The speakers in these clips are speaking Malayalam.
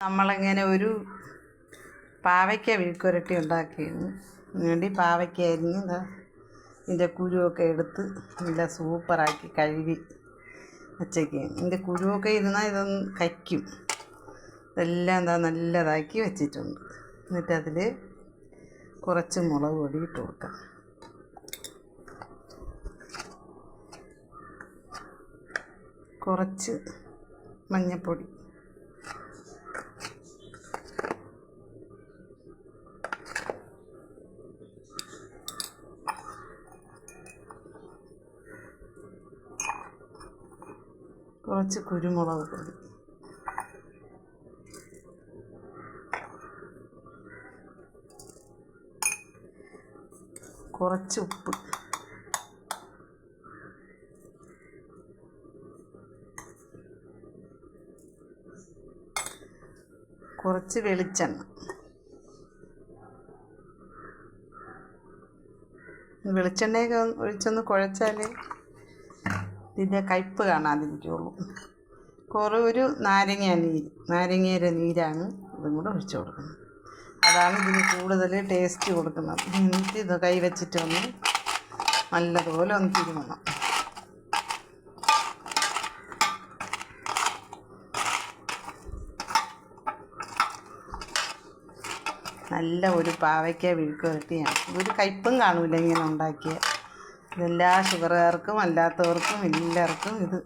നമ്മളിങ്ങനെ ഒരു പാവയ്ക്ക വിഴുക്കുരട്ടി ഉണ്ടാക്കിയിരുന്നു. വേണ്ടി പാവയ്ക്ക അരിഞ്ഞ് ഇതിന്റെ കുരുവൊക്കെ എടുത്ത് നല്ല സൂപ്പറാക്കി കഴുകി വച്ചേക്കുകയാണ് ഇതിന്റെ കുരുവൊക്കെ ഇരുന്നാൽ ഇതൊന്ന് കയ്ക്കും ഇതെല്ലാം എന്താ നല്ലതാക്കി വെച്ചിട്ടുണ്ട്. എന്നിട്ട് അതിൽ കുറച്ച് മുളക് പൊടി ഇട്ട് കൊടുക്കാം. കുറച്ച് മഞ്ഞൾപ്പൊടി കുറച്ച് കുരുമുളക് പൊടി. കുറച്ച് ഉപ്പ്. കുറച്ച് വെളിച്ചെണ്ണ. വെളിച്ചെണ്ണയൊക്കെ ഒഴിച്ചൊന്ന് കുഴച്ചാൽ ഇതിന്റെ കയ്പ്പ് കാണാതിരിക്കുള്ളൂ കുറേ ഒരു നാരങ്ങ നീര് നാരങ്ങയുടെ നീരാണ് ഇതും കൂടെ ഒഴിച്ചു കൊടുക്കുന്നത്. അതാണ് ഇതിന് കൂടുതൽ ടേസ്റ്റ് കൊടുക്കുന്നത്. എന്നിട്ട് ഇത് കൈ വെച്ചിട്ടൊന്ന് നല്ലതുപോലെ ഒന്ന് തിരുമണം നല്ല ഒരു പാവയ്ക്ക വിഴുക്കുരട്ടിയാണ് ഇതൊരു കയ്പും കാണൂല ഇങ്ങനെ ഉണ്ടാക്കിയ ഇതെല്ലാ ഷുഗറുകാർക്കും അല്ലാത്തവർക്കും എല്ലാവർക്കും ഇത്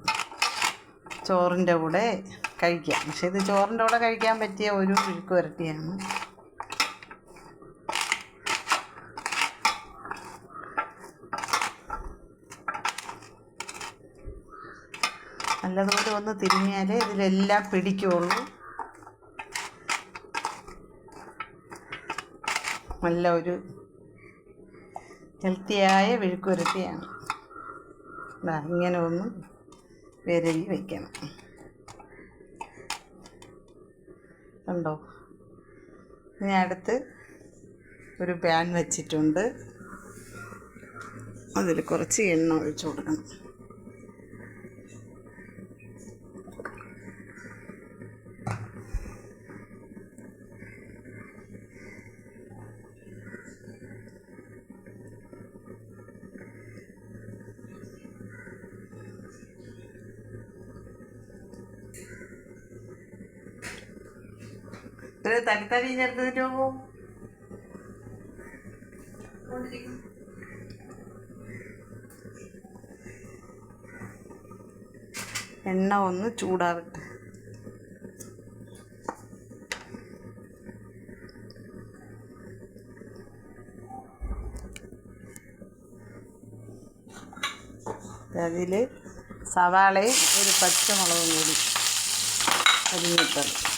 ചോറിന്റെ കൂടെ കഴിക്കാം. പക്ഷേ ഇത് ചോറിന്റെ കൂടെ കഴിക്കാൻ പറ്റിയ ഒരു വിഴുക്കുരട്ടിയാണ് നല്ലതുപോലെ ഒന്ന് തിരിഞ്ഞാലേ ഇതിലെല്ലാം പിടിക്കുള്ളൂ. നല്ല ഒരു ഹെൽത്തിയായ വിഴുക്കുരട്ടിയാണ് ഇങ്ങനെ ഒന്ന് വിരവി വയ്ക്കണം കണ്ടോ? ഇനി അടുത്ത് ഒരു പാൻ വച്ചിട്ടുണ്ട്. അതിൽ കുറച്ച് എണ്ണ ഒഴിച്ചു കൊടുക്കണം. ഒരു തടിത്തടി പോകും എണ്ണ ഒന്ന് ചൂടാവട്ടെ. അതിൽ സവാളയും ഒരു പച്ചമുളകും കൂടി അരിഞ്ഞിട്ടത്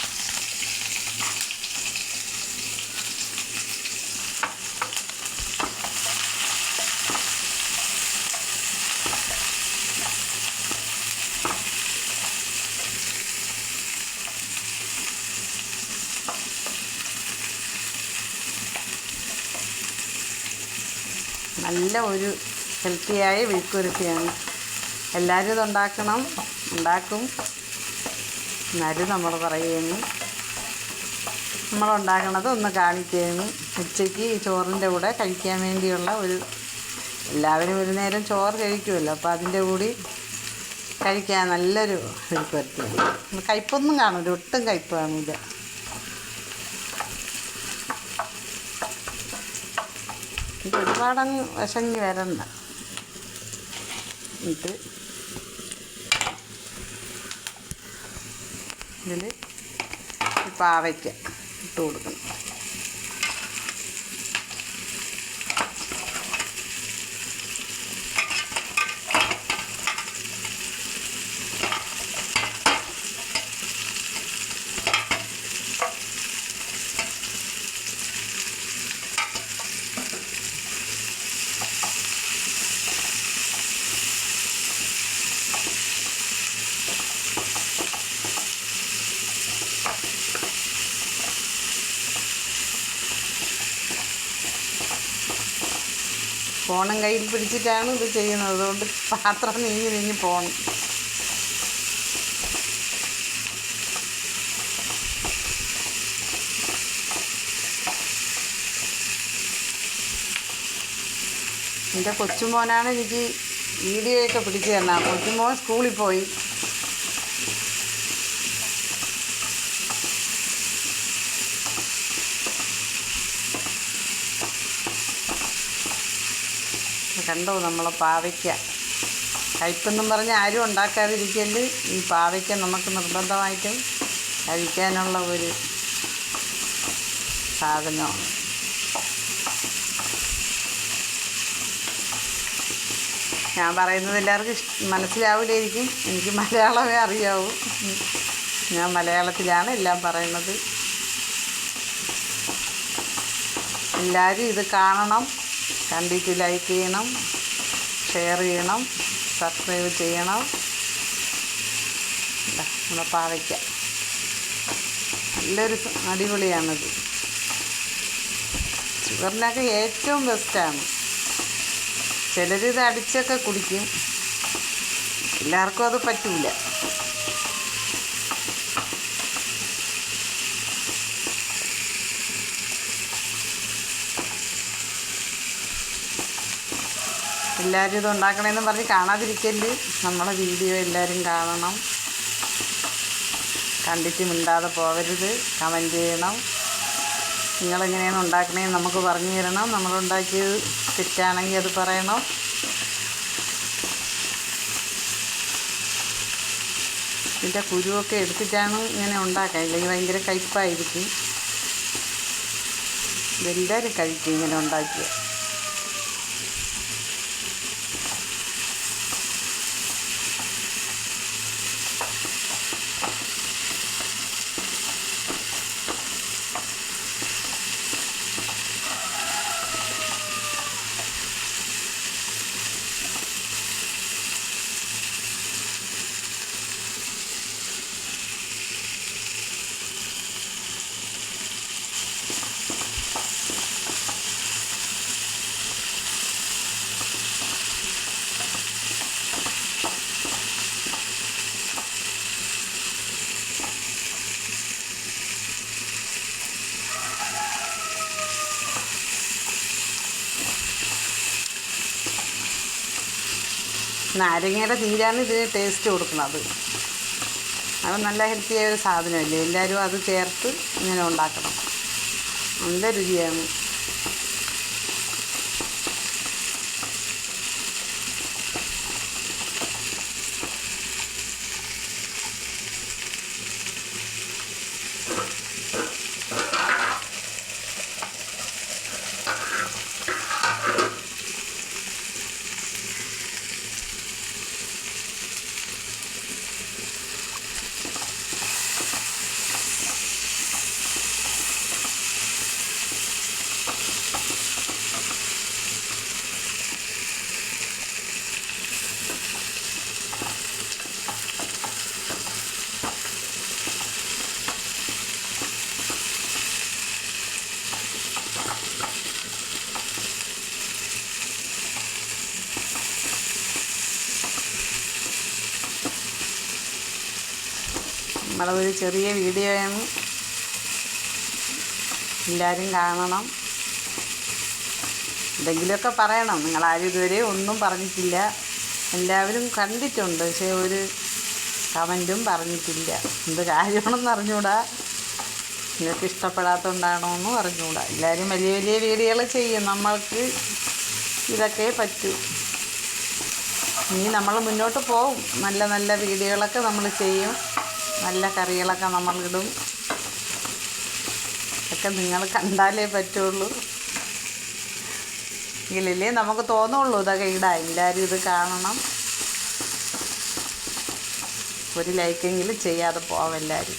നല്ല ഒരു ഹെൽത്തിയായ വിഴുക്കുരുത്തിയാണ്. എല്ലാവരും ഇത് ഉണ്ടാക്കണം ഉണ്ടാക്കും. എന്നാലും നമ്മൾ പറയുന്നു. നമ്മളുണ്ടാക്കണത് ഒന്ന് കാണിക്കുകയാണ്. ഉച്ചയ്ക്ക് ചോറിന്റെ കൂടെ കഴിക്കാൻ വേണ്ടിയുള്ള ഒരു എല്ലാവരും ഒരു നേരം ചോറ് കഴിക്കുമല്ലോ. അപ്പോൾ അതിന്റെ കൂടി കഴിക്കാൻ നല്ലൊരു വിഴുക്കുരുത്തിയാണ് കയ്പൊന്നും കാണില്ല ഒട്ടും കയ്പ് കാണില്ല ഒരുപാടങ്ങ് വിശങ്ങി വരണ്ട. എന്നിട്ട് ഇതിൽ പാവയ്ക്ക ഇട്ട് കൊടുക്കണം. ഫോണും കയ്യിൽ പിടിച്ചിട്ടാണ് ഇത് ചെയ്യുന്നത്. അതുകൊണ്ട് പാത്രം നീങ്ങി നീങ്ങി പോകണം എന്റെ കൊച്ചുമോനാണ് എനിക്ക് വീഡിയോയൊക്കെ പിടിച്ചു തന്നെ കൊച്ചുമോൻ സ്കൂളിൽ പോയി. കണ്ടോ നമ്മളെ പാവയ്ക്ക. കയ്പെന്നും പറഞ്ഞ് ആരും ഉണ്ടാക്കാതിരിക്കൽ ഈ പാവയ്ക്ക നമുക്ക് നിർബന്ധമായിട്ടും കഴിക്കാനുള്ള ഒരു സാധനമാണ്. ഞാൻ പറയുന്നത് എല്ലാവർക്കും മനസ്സിലാവില്ലായിരിക്കും. എനിക്ക് മലയാളമേ അറിയാവൂ. ഞാൻ മലയാളത്തിലാണ് എല്ലാം പറയുന്നത്. എല്ലാവരും ഇത് കാണണം. കണ്ടിട്ട് ലൈക്ക് ചെയ്യണം ഷെയർ ചെയ്യണം സബ്സ്ക്രൈബ് ചെയ്യണം. നമ്മുടെ പാവയ്ക്ക. നല്ലൊരു അടിപൊളിയാണിത്. ഷുഗറിനൊക്കെ ഏറ്റവും ബെസ്റ്റാണ് ചിലരിത് അടിച്ചൊക്കെ കുടിക്കും. എല്ലാവർക്കും അത് പറ്റൂല. എല്ലാവരും ഇത് ഉണ്ടാക്കണമെന്ന് പറഞ്ഞ് കാണാതിരിക്കൽ നമ്മളെ വീഡിയോ എല്ലാവരും കാണണം. കണ്ടിട്ട് മിണ്ടാതെ പോകരുത് കമന്റ് ചെയ്യണം. നിങ്ങളെങ്ങനെയാണ് ഉണ്ടാക്കണേന്ന് നമുക്ക് പറഞ്ഞു തരണം. നമ്മളുണ്ടാക്കിയത് തെറ്റാണെങ്കിൽ അത് പറയണം. ഇതിന്റെ കുരുവൊക്കെ എടുത്തിട്ടാണ് ഇങ്ങനെ ഉണ്ടാക്കുക ഇല്ലെങ്കിൽ ഭയങ്കര കയ്പ്പായിരിക്കും ഇതെല്ലാവരും കഴിക്കും ഇങ്ങനെ ഉണ്ടാക്കിയ നാരങ്ങയുടെ നീരാണ് ഇതിന് ടേസ്റ്റ് കൊടുക്കുന്നത്. അത് നല്ല ഹെൽത്തിയായ ഒരു സാധനമല്ലേ? എല്ലാവരും അത് ചേർത്ത് ഇങ്ങനെ ഉണ്ടാക്കണം. നല്ല രുചിയാണ്. നമ്മളൊരു ചെറിയ വീഡിയോയാണ് എല്ലാവരും കാണണം. എന്തെങ്കിലുമൊക്കെ പറയണം. നിങ്ങളാരും ഇതുവരെ ഒന്നും പറഞ്ഞിട്ടില്ല. എല്ലാവരും കണ്ടിട്ടുണ്ട്. പക്ഷേ ഒരു കമന്റും പറഞ്ഞിട്ടില്ല. എന്ത് കാര്യമാണെന്ന് അറിഞ്ഞൂടാ. നിങ്ങൾക്ക് ഇഷ്ടപ്പെടാത്തതുകൊണ്ടാണോ എന്നും അറിഞ്ഞൂടാ. എല്ലാവരും വലിയ വലിയ വീഡിയോകൾ ചെയ്യും. നമ്മൾക്ക് ഇതൊക്കെ പറ്റൂ. ഇനി നമ്മൾ മുന്നോട്ട് പോവും. നല്ല നല്ല വീഡിയോകളൊക്കെ നമ്മൾ ചെയ്യും. നല്ല കറികളൊക്കെ നമ്മളിടും. ഒക്കെ നിങ്ങൾ കണ്ടാലേ പറ്റുള്ളൂ. എങ്കിലല്ലേ നമുക്ക് തോന്നുള്ളൂ ഇതൊക്കെ ഇടാം എല്ലാവരും ഇത് കാണണം. ഒരു ലൈക്കെങ്കിലും ചെയ്യാതെ പോവാം എല്ലാവരും.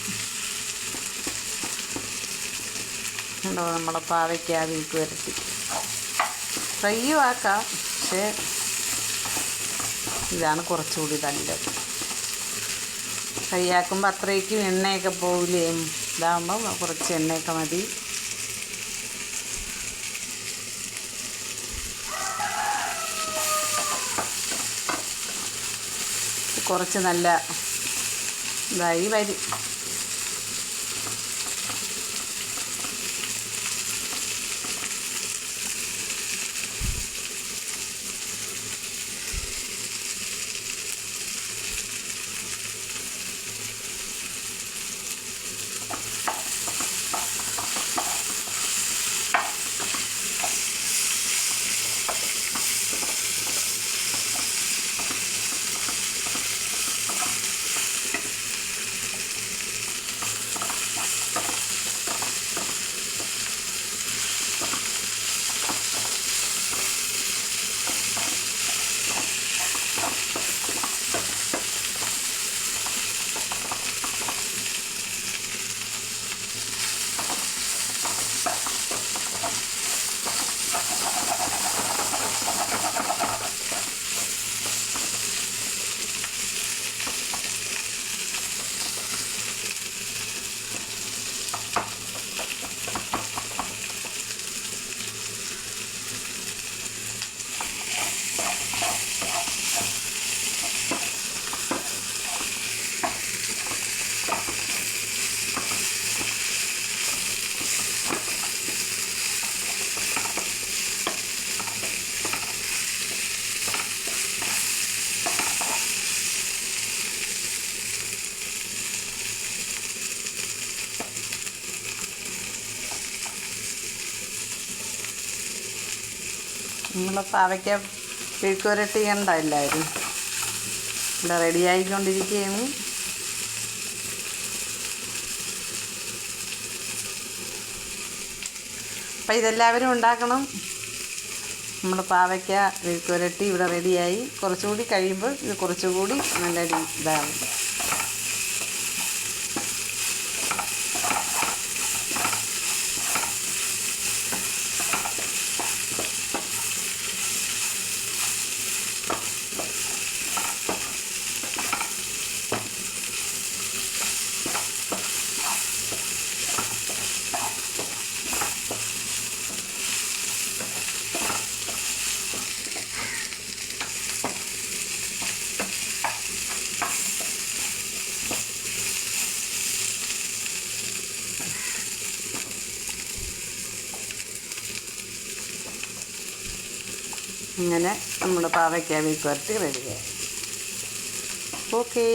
ഉണ്ടോ നമ്മളെ ആ വീക്ക് വരട്ടി. ഫ്രൈയും ആക്കാം പക്ഷേ ഇതാണ് കുറച്ചുകൂടി നല്ലത്. ഫ്രൈ ആക്കുമ്പോൾ അത്രയ്ക്കും എണ്ണയൊക്കെ പോവില്ലേ? ഇതാകുമ്പോൾ കുറച്ച് എണ്ണയൊക്കെ മതി. കുറച്ച് നല്ല ഇതായി വരും. നമ്മൾ പാവയ്ക്ക മെഴുക്കുരട്ടി കണ്ട എല്ലാവരും ഇവിടെ റെഡിയായിക്കൊണ്ടിരിക്കുകയാണ് അപ്പം ഇതെല്ലാവരും ഉണ്ടാക്കണം. നമ്മൾ പാവയ്ക്ക മെഴുക്കുരട്ടി ഇവിടെ റെഡിയായി കുറച്ചുകൂടി കഴിയുമ്പോൾ ഇത് കുറച്ചുകൂടി നല്ല രീ- ഇങ്ങനെ നമ്മുടെ പാവയ്ക്ക മെഴുക്കുരട്ടി റെഡിയായി. ഓക്കേ